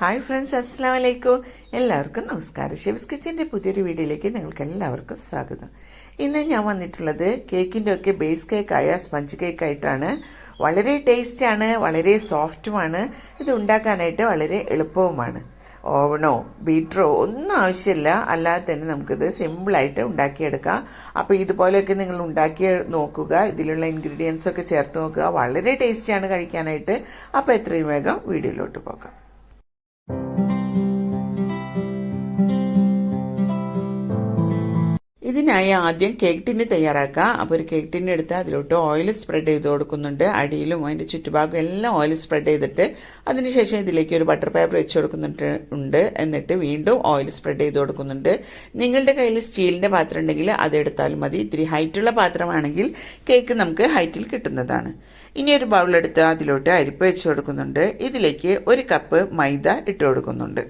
Hi friends അസ്സാം വലൈക്കും എല്ലാവർക്കും നമസ്കാരം. ഷെഫ്സ് കിച്ചന്റെ പുതിയൊരു വീഡിയോയിലേക്ക് നിങ്ങൾക്ക് എല്ലാവർക്കും സ്വാഗതം. ഇന്ന് ഞാൻ വന്നിട്ടുള്ളത് കേക്കിന്റെ ഒക്കെ ബേസ് കേക്കായ സ്പഞ്ച് കേക്ക് ആയിട്ടാണ്. വളരെ ടേസ്റ്റാണ് വളരെ സോഫ്റ്റുമാണ് ഇത് ഉണ്ടാക്കാനായിട്ട് വളരെ എളുപ്പവുമാണ്. ഓവണോ ബീറ്ററോ ഒന്നും ആവശ്യമില്ല. അല്ലാതെ തന്നെ നമുക്കിത് സിമ്പിളായിട്ട് ഉണ്ടാക്കിയെടുക്കാം. അപ്പോൾ ഇതുപോലെയൊക്കെ നിങ്ങൾ ഉണ്ടാക്കി നോക്കുക. ഇതിലുള്ള ഇൻഗ്രീഡിയൻസ് ഒക്കെ ചേർത്ത് നോക്കുക. വളരെ ടേസ്റ്റിയാണ് കഴിക്കാനായിട്ട്. അപ്പോൾ എത്രയും വേഗം വീഡിയോയിലോട്ട് പോകാം. ഇതിനായി ആദ്യം കേക്ക് ടിന് തയ്യാറാക്കാം. അപ്പോൾ ഒരു കേക്ക് ടിന് എടുത്ത് അതിലോട്ട് ഓയിൽ സ്പ്രെഡ് ചെയ്ത് കൊടുക്കുന്നുണ്ട്. അടിയിലും അതിന്റെ ചുറ്റുഭാഗം എല്ലാം ഓയിൽ സ്പ്രെഡ് ചെയ്തിട്ട് അതിനുശേഷം ഇതിലേക്ക് ഒരു ബട്ടർ പേപ്പർ വെച്ച് കൊടുക്കുന്നുണ്ട് ഉണ്ട്. എന്നിട്ട് വീണ്ടും ഓയിൽ സ്പ്രെഡ് ചെയ്ത് കൊടുക്കുന്നുണ്ട്. നിങ്ങളുടെ കയ്യിൽ സ്റ്റീലിന്റെ പാത്രം ഉണ്ടെങ്കിൽ അതെടുത്താലും മതി. ഇത്തിരി ഹൈറ്റുള്ള പാത്രമാണെങ്കിൽ കേക്ക് നമുക്ക് ഹൈറ്റിൽ കിട്ടുന്നതാണ്. ഇനി ഒരു ബൗളെടുത്ത് അതിലോട്ട് അരിപ്പ് വെച്ച് കൊടുക്കുന്നുണ്ട്. ഇതിലേക്ക് ഒരു കപ്പ് മൈദ ഇട്ട് കൊടുക്കുന്നുണ്ട്.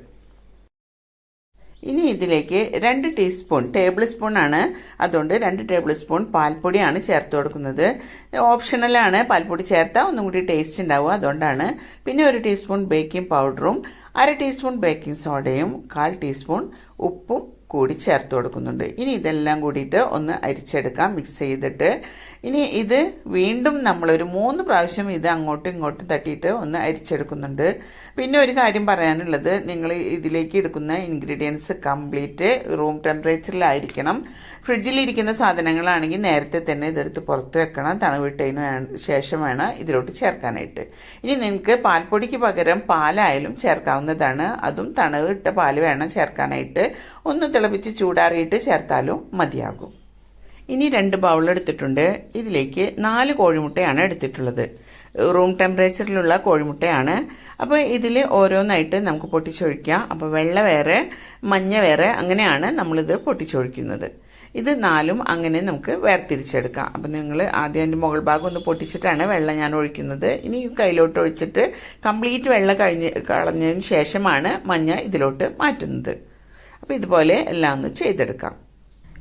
ഇനി ഇതിലേക്ക് രണ്ട് ടീസ്പൂൺ ടേബിൾ സ്പൂൺ ആണ്. അതുകൊണ്ട് രണ്ട് ടേബിൾ സ്പൂൺ പാൽപ്പൊടിയാണ് ചേർത്ത് കൊടുക്കുന്നത്. ഓപ്ഷണലാണ് പാൽപ്പൊടി ചേർത്താൽ ഒന്നും കൂടി ടേസ്റ്റ് ഉണ്ടാവുക അതുകൊണ്ടാണ്. പിന്നെ ഒരു ടീസ്പൂൺ ബേക്കിംഗ് പൗഡറും അര ടീസ്പൂൺ ബേക്കിംഗ് സോഡയും കാൽ ടീസ്പൂൺ ഉപ്പും കൂടി ചേർത്ത് കൊടുക്കുന്നുണ്ട്. ഇനി ഇതെല്ലാം കൂടിയിട്ട് ഒന്ന് അരിച്ചെടുക്കാം മിക്സ് ചെയ്തിട്ട്. ഇനി ഇത് വീണ്ടും നമ്മളൊരു മൂന്ന് പ്രാവശ്യം ഇത് അങ്ങോട്ടും ഇങ്ങോട്ടും തട്ടിയിട്ട് ഒന്ന് അരിച്ചെടുക്കുന്നുണ്ട്. പിന്നെ ഒരു കാര്യം പറയാനുള്ളത് നിങ്ങൾ ഇതിലേക്ക് എടുക്കുന്ന ഇൻഗ്രീഡിയൻസ് കംപ്ലീറ്റ് റൂം ടെമ്പറേച്ചറിലായിരിക്കണം ഫ്രിഡ്ജിലിരിക്കുന്ന സാധനങ്ങളാണെങ്കിൽ നേരത്തെ തന്നെ ഇതെടുത്ത് പുറത്ത് വെക്കണം തണുവിട്ടതിന് ശേഷം വേണം ഇതിലോട്ട് ചേർക്കാനായിട്ട്. ഇനി നിങ്ങൾക്ക് പാൽപ്പൊടിക്ക് പകരം പാലായാലും ചേർക്കാവുന്നതാണ്. അതും തണുവിട്ട പാൽ വേണം ചേർക്കാനായിട്ട്. ഒന്ന് തിളപ്പിച്ച് ചൂടാറിയിട്ട് ചേർത്താലും മതിയാകും. ഇനി രണ്ട് ബൗൾ എടുത്തിട്ടുണ്ട്. ഇതിലേക്ക് നാല് കോഴിമുട്ടയാണ് എടുത്തിട്ടുള്ളത്. റൂം ടെമ്പറേച്ചറിലുള്ള കോഴിമുട്ടയാണ്. അപ്പോൾ ഇതിൽ ഓരോന്നായിട്ട് നമുക്ക് പൊട്ടിച്ചൊഴിക്കാം. അപ്പോൾ വെള്ള വേറെ മഞ്ഞ വേറെ അങ്ങനെയാണ് നമ്മളിത് പൊട്ടിച്ചൊഴിക്കുന്നത്. ഇത് നാലും അങ്ങനെ നമുക്ക് വേർതിരിച്ചെടുക്കാം. അപ്പം നിങ്ങൾ ആദ്യം അതിന്റെ മുകൾ ഭാഗം ഒന്ന് പൊട്ടിച്ചിട്ടാണ് വെള്ളം ഞാൻ ഒഴിക്കുന്നത്. ഇനി കയ്യിലോട്ട് ഒഴിച്ചിട്ട് കംപ്ലീറ്റ് വെള്ളം കഴിഞ്ഞ് കളഞ്ഞതിന് ശേഷമാണ് മഞ്ഞ ഇതിലോട്ട് മാറ്റുന്നത്. അപ്പോൾ ഇതുപോലെ എല്ലാം ഒന്ന് ചെയ്തെടുക്കാം.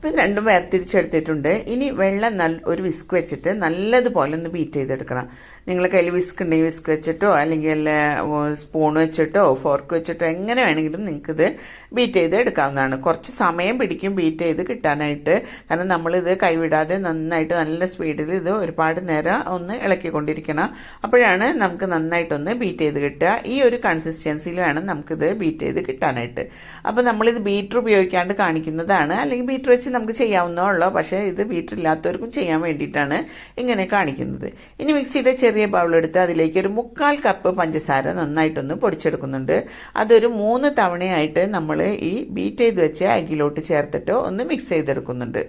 ഇത് രണ്ടും വേർതിരിച്ചെടുത്തിട്ടുണ്ട്. ഇനി വെള്ളം നല്ല ഒരു വിസ്ക് വെച്ചിട്ട് നല്ലതുപോലെ ഒന്ന് ബീറ്റ് ചെയ്തെടുക്കണം. നിങ്ങൾ കയ്യിൽ വിസ്ക് ഉണ്ടെങ്കിൽ വിസ്ക് വെച്ചിട്ടോ അല്ലെങ്കിൽ സ്പൂൺ വെച്ചിട്ടോ ഫോർക്ക് വെച്ചിട്ടോ എങ്ങനെ വേണമെങ്കിലും നിങ്ങൾക്കിത് ബീറ്റ് ചെയ്ത് എടുക്കാവുന്നതാണ് കുറച്ച് സമയം പിടിക്കും ബീറ്റ് ചെയ്ത് കിട്ടാനായിട്ട്. കാരണം നമ്മളിത് കൈവിടാതെ നന്നായിട്ട് നല്ല സ്പീഡിൽ ഇത് ഒരുപാട് നേരം ഒന്ന് ഇളക്കിക്കൊണ്ടിരിക്കണം. അപ്പോഴാണ് നമുക്ക് നന്നായിട്ടൊന്ന് ബീറ്റ് ചെയ്ത് കിട്ടുക. ഈ ഒരു കൺസിസ്റ്റൻസിയിൽ വേണം നമുക്കിത് ബീറ്റ് ചെയ്ത് കിട്ടാനായിട്ട്. അപ്പോൾ നമ്മളിത് ബീറ്റർ ഉപയോഗിക്കാണ്ട് കാണിക്കുന്നതാണ്. അല്ലെങ്കിൽ ബീറ്റർ വെച്ച് നമുക്ക് ചെയ്യാവുന്നതുള്ളൂ പക്ഷേ ഇത് വീട്ടിലില്ലാത്തവർക്കും ചെയ്യാൻ വേണ്ടിയിട്ടാണ് ഇങ്ങനെ കാണിക്കുന്നത്. ഇനി മിക്സിയുടെ ചെറിയ ബൗളെടുത്ത് അതിലേക്ക് ഒരു മുക്കാൽ കപ്പ് പഞ്ചസാര നന്നായിട്ടൊന്ന് പൊടിച്ചെടുക്കുന്നുണ്ട്. അതൊരു മൂന്ന് തവണയായിട്ട് നമ്മൾ ഈ ബീറ്റ് ചെയ്ത് വെച്ച് അഗിലോട്ട് ചേർത്തിട്ട് ഒന്ന് മിക്സ് ചെയ്തെടുക്കുന്നുണ്ട്.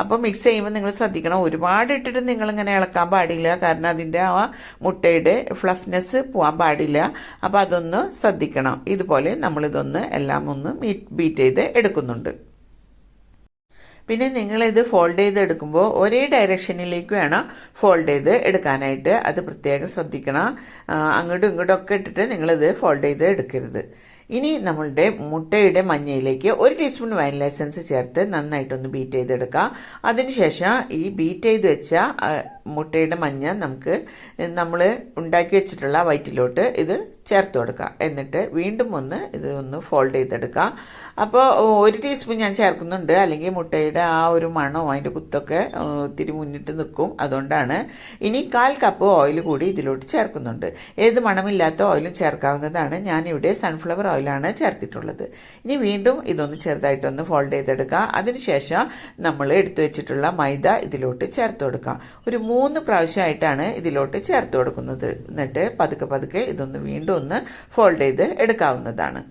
അപ്പോൾ മിക്സ് ചെയ്യുമ്പോൾ നിങ്ങൾ ശ്രദ്ധിക്കണം ഒരുപാട് ഇട്ടിട്ട് നിങ്ങളിങ്ങനെ ഇളക്കാൻ പാടില്ല. കാരണം അതിന്റെ ആ മുട്ടയുടെ ഫ്ലഫ്നെസ് പോകാൻ പാടില്ല. അപ്പോൾ അതൊന്ന് ശ്രദ്ധിക്കണം. ഇതുപോലെ നമ്മളിതൊന്ന് എല്ലാം ഒന്ന് ബീറ്റ് ചെയ്ത് എടുക്കുന്നുണ്ട്. പിന്നെ നിങ്ങളിത് ഫോൾഡ് ചെയ്ത് എടുക്കുമ്പോൾ ഒരേ ഡയറക്ഷനിലേക്ക് വേണം ഫോൾഡ് ചെയ്ത് എടുക്കാനായിട്ട്. അത് പ്രത്യേകം ശ്രദ്ധിക്കണം. അങ്ങോട്ടും ഇങ്ങോട്ടും ഒക്കെ ഇട്ടിട്ട് നിങ്ങളിത് ഫോൾഡ് ചെയ്ത് എടുക്കരുത്. ഇനി നമ്മളുടെ മുട്ടയുടെ മഞ്ഞയിലേക്ക് ഒരു ടീസ്പൂൺ വാനില എസൻസ് ചേർത്ത് നന്നായിട്ടൊന്ന് ബീറ്റ് ചെയ്തെടുക്കാം. അതിനുശേഷം ഈ ബീറ്റ് ചെയ്ത് വെച്ച മുട്ടയുടെ മഞ്ഞ നമുക്ക് നമ്മൾ ഉണ്ടാക്കി വെച്ചിട്ടുള്ള വയറ്റിലോട്ട് ഇത് ചേർത്ത് കൊടുക്കുക. എന്നിട്ട് വീണ്ടും ഒന്ന് ഇത് ഒന്ന് ഫോൾഡ് ചെയ്തെടുക്കുക. അപ്പോൾ ഒരു ടീസ്പൂൺ ഞാൻ ചേർക്കുന്നുണ്ട്. അല്ലെങ്കിൽ മുട്ടയുടെ ആ ഒരു മണോ അതിന്റെ കുത്തൊക്കെ ഒത്തിരി മുന്നിട്ട് നിൽക്കും. അതുകൊണ്ടാണ് ഇനി കാൽ കപ്പ് ഓയിൽ കൂടി ഇതിലോട്ട് ചേർക്കുന്നുണ്ട്. ഏത് മണമില്ലാത്ത ഓയിലും ചേർക്കാവുന്നതാണ്. ഞാനിവിടെ സൺഫ്ലവർ ഓയിലാണ് ചേർത്തിട്ടുള്ളത്. ഇനി വീണ്ടും ഇതൊന്ന് ചെറുതായിട്ടൊന്ന് ഫോൾഡ് ചെയ്തെടുക്കുക. അതിനുശേഷം നമ്മൾ എടുത്തു വെച്ചിട്ടുള്ള മൈദ ഇതിലോട്ട് ചേർത്ത് കൊടുക്കാം ഒരു മൂന്ന് പ്രാവശ്യമായിട്ടാണ് ഇതിലോട്ട് ചേർത്ത് കൊടുക്കുന്നത്. എന്നിട്ട് പതുക്കെ പതുക്കെ ഇതൊന്ന് വീണ്ടും ഒന്ന് ഫോൾഡ് ചെയ്ത് എടുക്കാവുന്നതാണ്.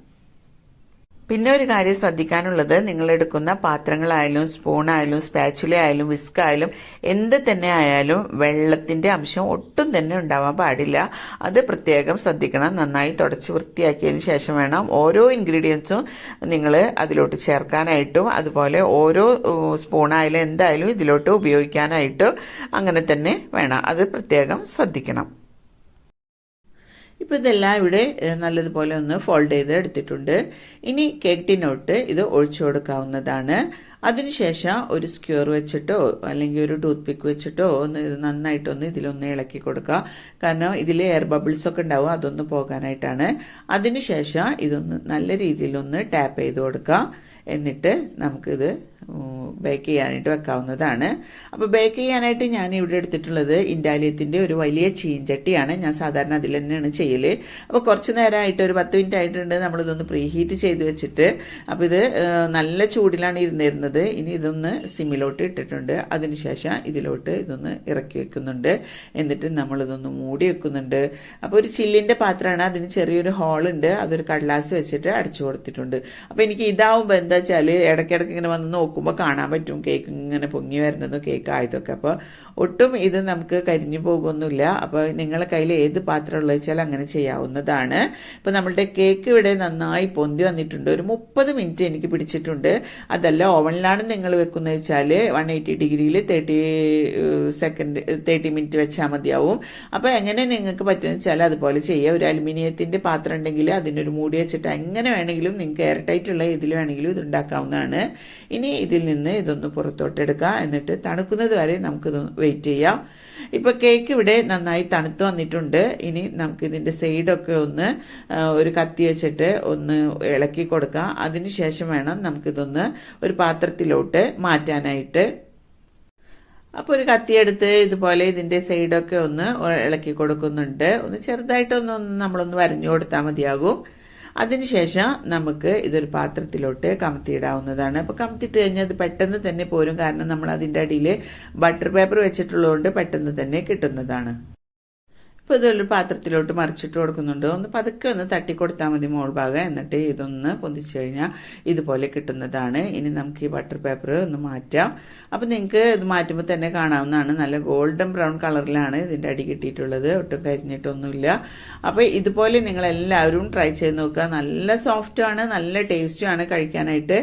പിന്നെ ഒരു കാര്യം ശ്രദ്ധിക്കാനുള്ളത് നിങ്ങൾ എടുക്കുന്ന പാത്രങ്ങളായാലും സ്പൂണായാലും സ്പാച്ചുല ആയാലും വിസ്ക് ആയാലും എന്ത് തന്നെ ആയാലും വെള്ളത്തിന്റെ അംശം ഒട്ടും തന്നെ ഉണ്ടാവാൻ പാടില്ല. അത് പ്രത്യേകം ശ്രദ്ധിക്കണം. നന്നായി തുടച്ച് വൃത്തിയാക്കിയതിന് ശേഷം വേണം ഓരോ ഇൻഗ്രീഡിയൻസും നിങ്ങൾ അതിലോട്ട് ചേർക്കാനായിട്ടും അതുപോലെ ഓരോ സ്പൂണായാലും എന്തായാലും ഇതിലോട്ട് ഉപയോഗിക്കാനായിട്ടും അങ്ങനെ തന്നെ വേണം. അത് പ്രത്യേകം ശ്രദ്ധിക്കണം. ഇപ്പോൾ ഇതെല്ലാം ഇവിടെ നല്ലതുപോലെ ഒന്ന് ഫോൾഡ് ചെയ്ത് എടുത്തിട്ടുണ്ട്. ഇനി കേക്ക് ഇത് ഒഴിച്ചു കൊടുക്കാവുന്നതാണ്. അതിനുശേഷം ഒരു സ്ക്യൂർ വെച്ചിട്ടോ അല്ലെങ്കിൽ ഒരു ടൂത്ത് പിക്ക് വെച്ചിട്ടോ ഒന്ന് ഇത് നന്നായിട്ടൊന്ന് ഇതിലൊന്ന് ഇളക്കി കൊടുക്കുക. കാരണം ഇതിൽ എയർ ബബിൾസ് ഒക്കെ ഉണ്ടാവും അതൊന്ന് പോകാനായിട്ടാണ്. അതിനുശേഷം ഇതൊന്ന് നല്ല രീതിയിലൊന്ന് ടാപ്പ് ചെയ്ത് കൊടുക്കുക. എന്നിട്ട് നമുക്കിത് ബേക്ക് ചെയ്യാനായിട്ട് വെക്കാവുന്നതാണ്. അപ്പോൾ ബേക്ക് ചെയ്യാനായിട്ട് ഞാൻ ഇവിടെ എടുത്തിട്ടുള്ളത് ഇൻഡാലിയത്തിന്റെ ഒരു വലിയ ചീഞ്ചട്ടിയാണ് ഞാൻ സാധാരണ അതിൽ തന്നെയാണ് ചെയ്യൽ അപ്പോൾ കുറച്ച് നേരമായിട്ട് ഒരു പത്ത് മിനിറ്റ് ആയിട്ടുണ്ട് നമ്മളിതൊന്ന് പ്രീഹീറ്റ് ചെയ്ത് വെച്ചിട്ട്. അപ്പോൾ ഇത് നല്ല ചൂടിലാണ് ഇരുന്നിരുന്നത്. ഇനി ഇതൊന്ന് സിമ്മിലോട്ട് ഇട്ടിട്ടുണ്ട്. അതിനുശേഷം ഇതിലോട്ട് ഇതൊന്ന് ഇറക്കി വെക്കുന്നുണ്ട്. എന്നിട്ട് നമ്മളിതൊന്ന് മൂടി വെക്കുന്നുണ്ട്. അപ്പോൾ ഒരു ചില്ലിന്റെ പാത്രമാണ്. അതിന് ചെറിയൊരു ഹോളുണ്ട് അതൊരു കടലാസ് വെച്ചിട്ട് അടച്ചു കൊടുത്തിട്ടുണ്ട്. അപ്പോൾ എനിക്ക് ഇതാവുമ്പോൾ എന്താ വെച്ചാൽ ഇടയ്ക്കിടയ്ക്ക് ഇങ്ങനെ വന്ന് നോക്കുമ്പോൾ കാണാൻ പറ്റും. കേക്ക് ഇങ്ങനെ പൊങ്ങി വരുന്നതും കേക്ക് ആയതൊക്കെ. അപ്പോൾ ഒട്ടും ഇത് നമുക്ക് കരിഞ്ഞു പോകുന്നില്ല. അപ്പോൾ നിങ്ങളെ കയ്യിൽ ഏത് പാത്രം ഉള്ളത് വെച്ചാൽ അങ്ങനെ ചെയ്യാവുന്നതാണ്. ഇപ്പോൾ നമ്മളുടെ കേക്ക് ഇവിടെ നന്നായി പൊന്തി വന്നിട്ടുണ്ട്. ഒരു മുപ്പത് മിനിറ്റ് എനിക്ക് പിടിച്ചിട്ടുണ്ട്. അതല്ല ഓവനിലാണ് നിങ്ങൾ വെക്കുന്നത് വെച്ചാൽ വൺ എയ്റ്റി ഡിഗ്രിയിൽ തേർട്ടി സെക്കൻഡ് തേർട്ടി മിനിറ്റ് വെച്ചാൽ മതിയാവും. അപ്പോൾ എങ്ങനെ നിങ്ങൾക്ക് പറ്റുമെന്ന് വെച്ചാൽ അതുപോലെ ചെയ്യുക ഒരു അലുമിനിയത്തിന്റെ പാത്രം ഉണ്ടെങ്കിൽ അതിനൊരു മൂടി വെച്ചിട്ട് എങ്ങനെ വേണമെങ്കിലും നിങ്ങൾക്ക് എയർ ടൈറ്റ് ഉള്ള ഇതിൽ വേണമെങ്കിലും ഇത് ഉണ്ടാക്കാവുന്നതാണ്. ഇനി ഇതിൽ നിന്ന് ഇതൊന്ന് പുറത്തോട്ടെടുക്കുക എന്നിട്ട് തണുക്കുന്നത് വരെ നമുക്കിത് വെയിറ്റ് ചെയ്യാം. ഇപ്പോൾ കേക്ക് ഇവിടെ നന്നായി തണുത്ത് വന്നിട്ടുണ്ട്. ഇനി നമുക്ക് ഇതിന്റെ സൈഡൊക്കെ ഒന്ന് ഒരു കത്തി വെച്ചിട്ട് ഒന്ന് ഇളക്കി കൊടുക്കാം. അതിനുശേഷം വേണം നമുക്കിതൊന്ന് ഒരു പാത്രത്തിലോട്ട് മാറ്റാനായിട്ട്. അപ്പോൾ ഒരു കത്തിയെടുത്ത് ഇതുപോലെ ഇതിന്റെ സൈഡൊക്കെ ഒന്ന് ഇളക്കി കൊടുക്കുന്നുണ്ട്. ഒന്ന് ചെറുതായിട്ടൊന്ന് നമ്മളൊന്ന് വരഞ്ഞു കൊടുത്താൽ മതിയാകും. അതിനുശേഷം നമുക്ക് ഇതൊരു പാത്രത്തിലോട്ട് കമത്തിയിടാവുന്നതാണ്. അപ്പോൾ കമത്തിയിട്ട് കഴിഞ്ഞാൽ അത് പെട്ടെന്ന് തന്നെ പോരും. കാരണം നമ്മൾ അതിന്റെ അടിയിൽ ബട്ടർ പേപ്പർ വെച്ചിട്ടുള്ളതുകൊണ്ട് പെട്ടെന്ന് തന്നെ കിട്ടുന്നതാണ്. ഇപ്പോൾ ഇതൊരു പാത്രത്തിലോട്ട് മറിച്ചിട്ട് കൊടുക്കുന്നുണ്ട്. ഒന്ന് പതുക്കെ ഒന്ന് തട്ടി കൊടുത്താൽ മതി മോൾ ഭാഗം. എന്നിട്ട് ഇതൊന്ന് പൊന്തിച്ചു കഴിഞ്ഞാൽ ഇതുപോലെ കിട്ടുന്നതാണ്. ഇനി നമുക്ക് ഈ ബട്ടർ പേപ്പർ ഒന്ന് മാറ്റാം. അപ്പോൾ നിങ്ങൾക്ക് ഇത് മാറ്റുമ്പോൾ തന്നെ കാണാവുന്നതാണ്. നല്ല ഗോൾഡൻ ബ്രൗൺ കളറിലാണ് ഇതിന്റെ അടി കിട്ടിയിട്ടുള്ളത്. ഒട്ടും കരിഞ്ഞിട്ടൊന്നുമില്ല. അപ്പോൾ ഇതുപോലെ നിങ്ങൾ എല്ലാവരും ട്രൈ ചെയ്ത് നോക്കുക. നല്ല സോഫ്റ്റുമാണ് നല്ല ടേസ്റ്റുമാണ് കഴിക്കാനായിട്ട്.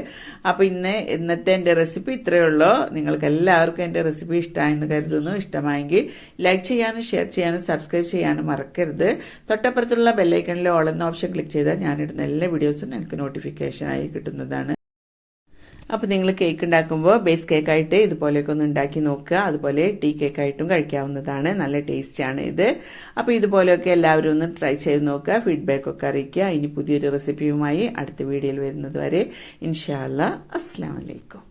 അപ്പോൾ ഇന്ന് ഇന്നത്തെ എന്റെ റെസിപ്പി ഇത്രയേ ഉള്ളൂ. നിങ്ങൾക്ക് എല്ലാവർക്കും എന്റെ റെസിപ്പി ഇഷ്ടമായെന്ന് കരുതുന്നു. ഇഷ്ടമായെങ്കിൽ ലൈക്ക് ചെയ്യാനും ഷെയർ ചെയ്യാനും സബ്സ്ക്രൈബ് ചെയ്യാനും മറക്കരുത്. തൊട്ടപ്പുറത്തുള്ള ബെല്ലൈക്കണിൽ ഓൾ എന്ന ഓപ്ഷൻ ക്ലിക്ക് ചെയ്താൽ ഞാനിടുന്ന എല്ലാ വീഡിയോസും എനിക്ക് നോട്ടിഫിക്കേഷനായി കിട്ടുന്നതാണ്. അപ്പോൾ നിങ്ങൾ കേക്ക് ഉണ്ടാക്കുമ്പോൾ ബേസ് കേക്കായിട്ട് ഇതുപോലെയൊക്കെ ഒന്ന് ഉണ്ടാക്കി നോക്കുക. അതുപോലെ ടീ കേക്കായിട്ടും കഴിക്കാവുന്നതാണ്. നല്ല ടേസ്റ്റാണ് ഇത്. അപ്പോൾ ഇതുപോലെയൊക്കെ എല്ലാവരും ഒന്ന് ട്രൈ ചെയ്ത് നോക്കുക. ഫീഡ്ബാക്ക് ഒക്കെ അറിയിക്കുക. ഇനി പുതിയൊരു റെസിപ്പിയുമായി അടുത്ത വീഡിയോയിൽ വരുന്നത് വരെ. ഇൻഷാല്ല അസ്സാം വലൈക്കും